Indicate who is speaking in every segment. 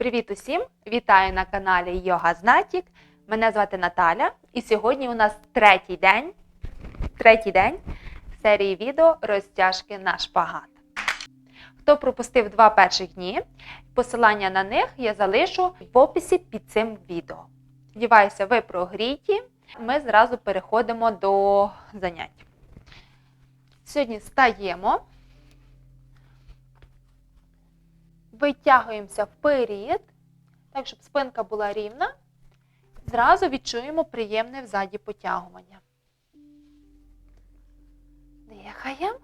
Speaker 1: Привіт усім! Вітаю на каналі Йога Знатік. Мене звати Наталя, і сьогодні у нас третій день, третій день серії відео розтяжки на шпагат. Хто пропустив два перших дні, посилання на них я залишу в описі під цим відео. Сподіваюся, ви прогріті. Ми зразу переходимо до занять. Сьогодні стаємо, витягуємося вперед, так, щоб спинка була рівна. Зразу відчуємо приємне взаді потягування. Дихаємо.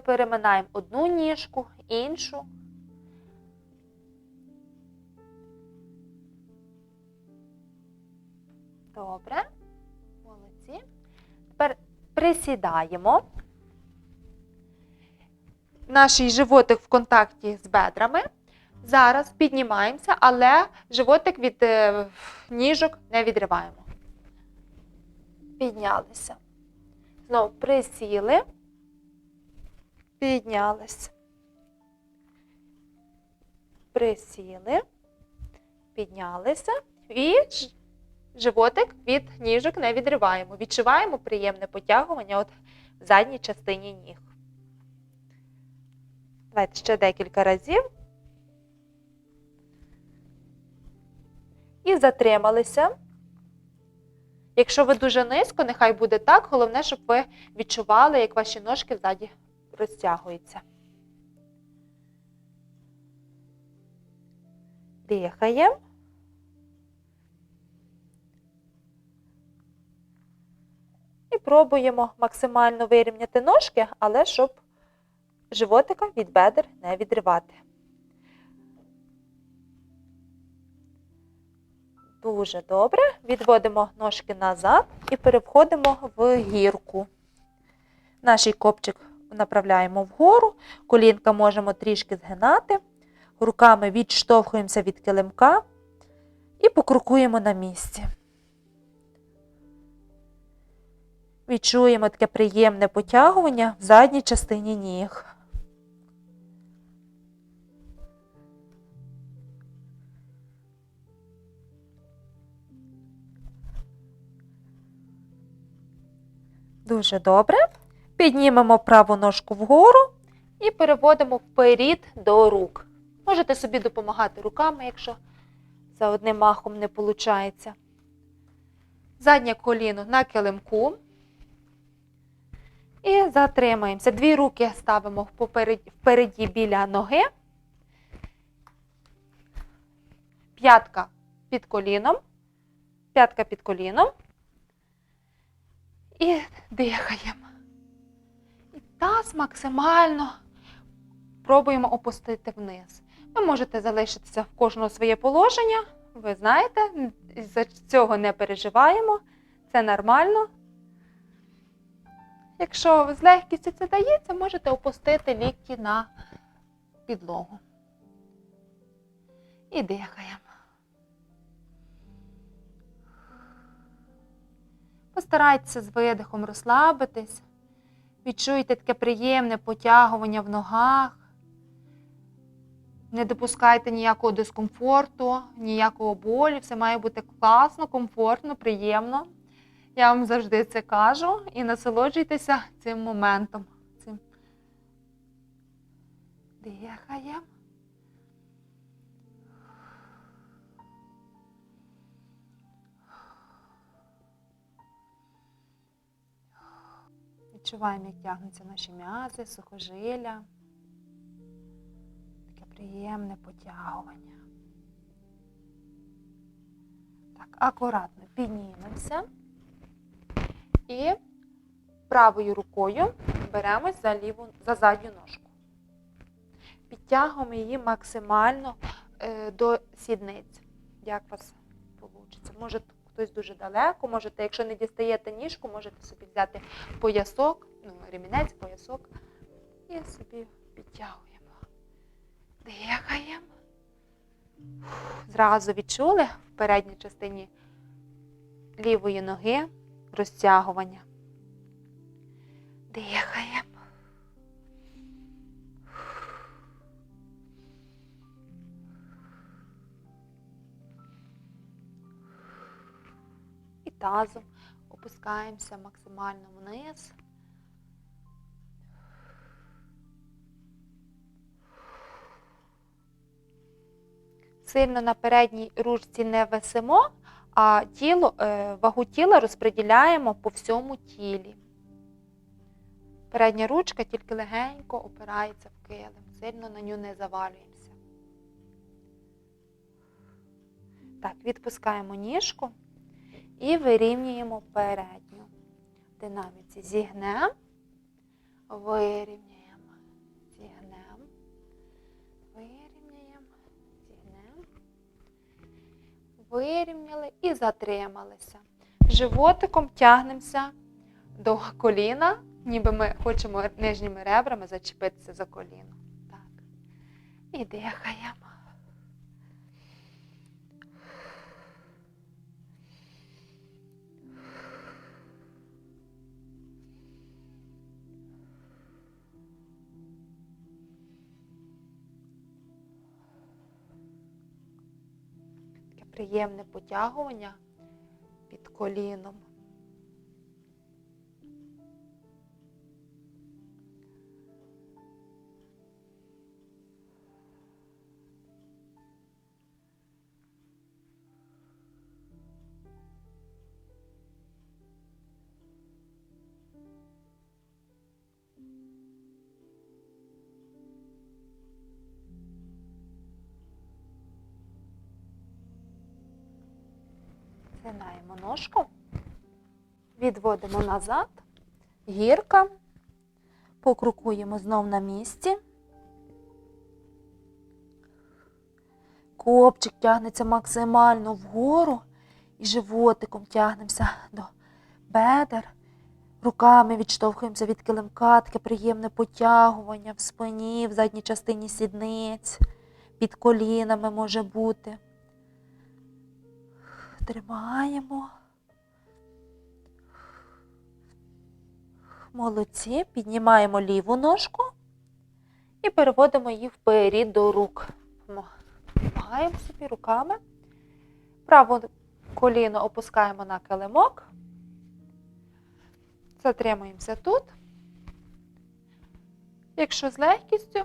Speaker 1: Переминаємо одну ніжку, іншу. Добре. Молодці. Тепер присідаємо. Наш животик в контакті з бедрами. Зараз піднімаємося, але животик від е, ніжок не відриваємо. Піднялися. Знову присіли. Піднялись. Присіли. Піднялися. І животик від ніжок не відриваємо. Відчуваємо приємне потягування от в задній частині ніг. Давайте ще декілька разів. І затрималися. Якщо ви дуже низько, нехай буде так. Головне, щоб ви відчували, як ваші ножки ззаді розтягуються. Дихаємо. І пробуємо максимально вирівняти ножки, але щоб животика від бедер не відривати. Дуже добре. Відводимо ножки назад і переходимо в гірку. Наш копчик направляємо вгору, колінка можемо трішки згинати, руками відштовхуємося від килимка і покрукуємо на місці. Відчуємо таке приємне потягування в задній частині ніг. Дуже добре. Піднімемо праву ножку вгору і переводимо вперед до рук. Можете собі допомагати руками, якщо за одним махом не виходить. Заднє коліно на килимку. І затримаємося. Дві руки ставимо впереді біля ноги. П'ятка під коліном. П'ятка під коліном. І дихаємо. І таз максимально пробуємо опустити вниз. Ви можете залишитися в кожного своє положення. Ви знаєте, за цього не переживаємо. Це нормально. Якщо з легкістю це дається, можете опустити лікті на підлогу. І дихаємо. Постарайтеся з видихом розслабитись. Відчуйте таке приємне потягування в ногах. Не допускайте ніякого дискомфорту, ніякого болю. Все має бути класно, комфортно, приємно. Я вам завжди це кажу і насолоджуйтеся цим моментом. Цим. Дихаємо. Відчуваємо, як тягнуться наші м'язи, сухожилля. Таке приємне потягування. Так, акуратно піднімемося. І правою рукою беремось за ліву, за задню ножку. Підтягуємо її максимально е, до сідниць. Як у вас вийде? Може хтось дуже далеко, можете, якщо не дістаєте ніжку, можете собі взяти поясок, ну, ремінець, поясок, і собі підтягуємо. Дихаємо. Зразу відчули в передній частині лівої ноги розтягування. Дихаємо. Тазом. Опускаємося максимально вниз. Сильно на передній ручці не висимо, а тіло, е, вагу тіла розподіляємо по всьому тілі. Передня ручка тільки легенько опирається в килим, сильно на нього не завалюємося. Так, відпускаємо ніжку і вирівнюємо передню. В динаміці зігнемо, вирівняємо, зігнемо, вирівняємо, зігнемо, вирівняли і затрималися. Животиком тягнемося до коліна, ніби ми хочемо нижніми ребрами зачепитися за коліно. Так. І дихаємо. Приємне потягування під коліном. Згинаємо ножку, відводимо назад, гірка, покрукуємо знов на місці. Копчик тягнеться максимально вгору і животиком тягнемося до бедер. Руками відштовхуємося від килимка, таке приємне потягування в спині, в задній частині сідниць, під колінами може бути. Тримаємо. Молодці. Піднімаємо ліву ножку і переводимо її вперед до рук. Допомагаємо собі руками. Праве коліно опускаємо на килимок. Затримуємося тут. Якщо з легкістю,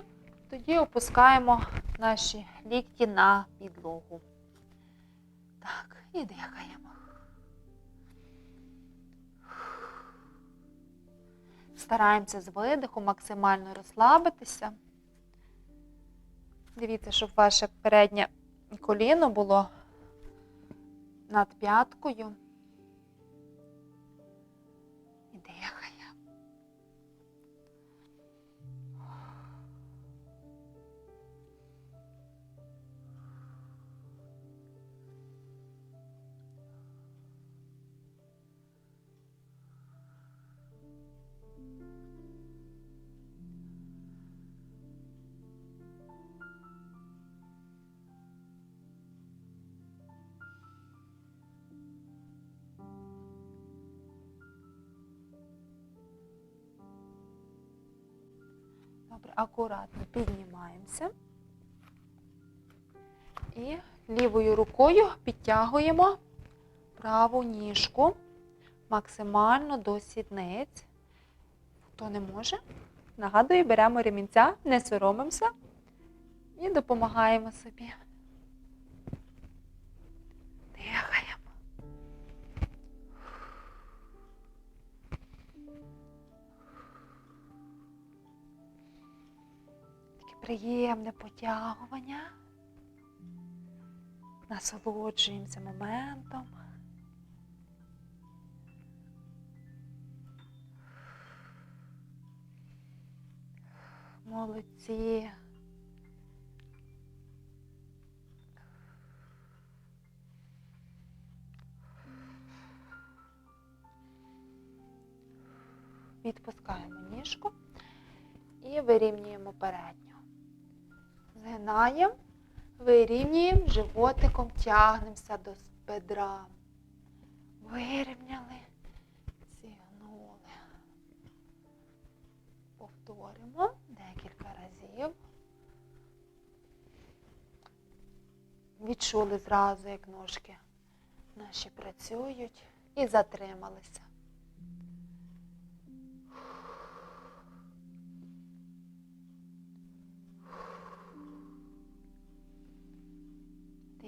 Speaker 1: тоді опускаємо наші лікті на підлогу. Так, і дихаємо. Стараємося з видиху максимально розслабитися. Дивіться, щоб ваше переднє коліно було над п'яткою. Добре, акуратно піднімаємося. І лівою рукою підтягуємо праву ніжку максимально до сідниць. Хто не може, нагадую, беремо ремінця, не соромимося і допомагаємо собі. Приємне потягування. Насолоджуємося моментом. Молодці. Відпускаємо ніжку і вирівнюємо передню. Згинаємо, вирівнюємо, животиком тягнемося до бедра. Вирівняли, зігнули. Повторимо декілька разів. Відчули зразу, як ножки наші працюють. і затрималися.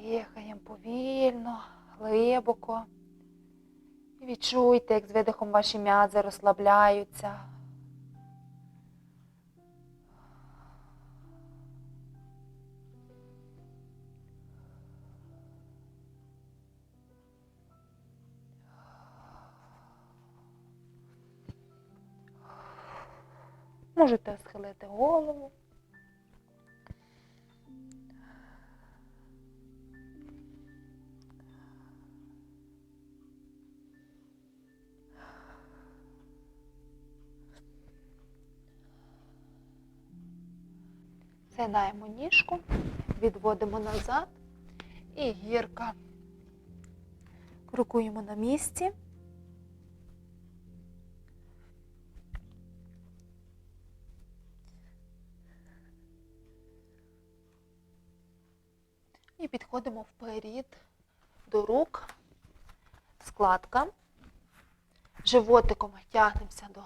Speaker 1: Дихаємо повільно, глибоко. І відчуйте, як з видихом ваші м'язи розслабляються. Можете схилити голову. Згинаємо ніжку, відводимо назад і гірка. Крокуємо на місці. І підходимо вперед до рук, складка. Животиком тягнемося до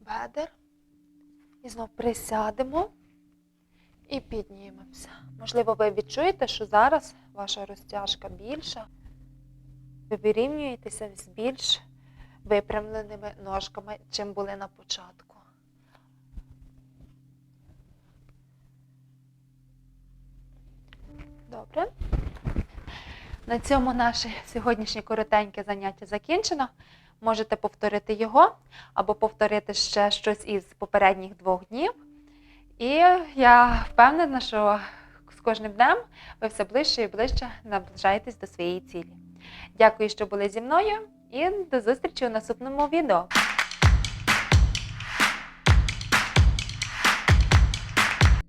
Speaker 1: бедер. І знов присядемо і піднімемося. Можливо, ви відчуєте, що зараз ваша розтяжка більша. Ви вирівнюєтеся з більш випрямленими ножками, чим були на початку. Добре. На цьому наше сьогоднішнє коротеньке заняття закінчено. Можете повторити його або повторити ще щось із попередніх двох днів. І я впевнена, що з кожним днем ви все ближче і ближче наближаєтесь до своєї цілі. Дякую, що були зі мною, і до зустрічі у наступному відео.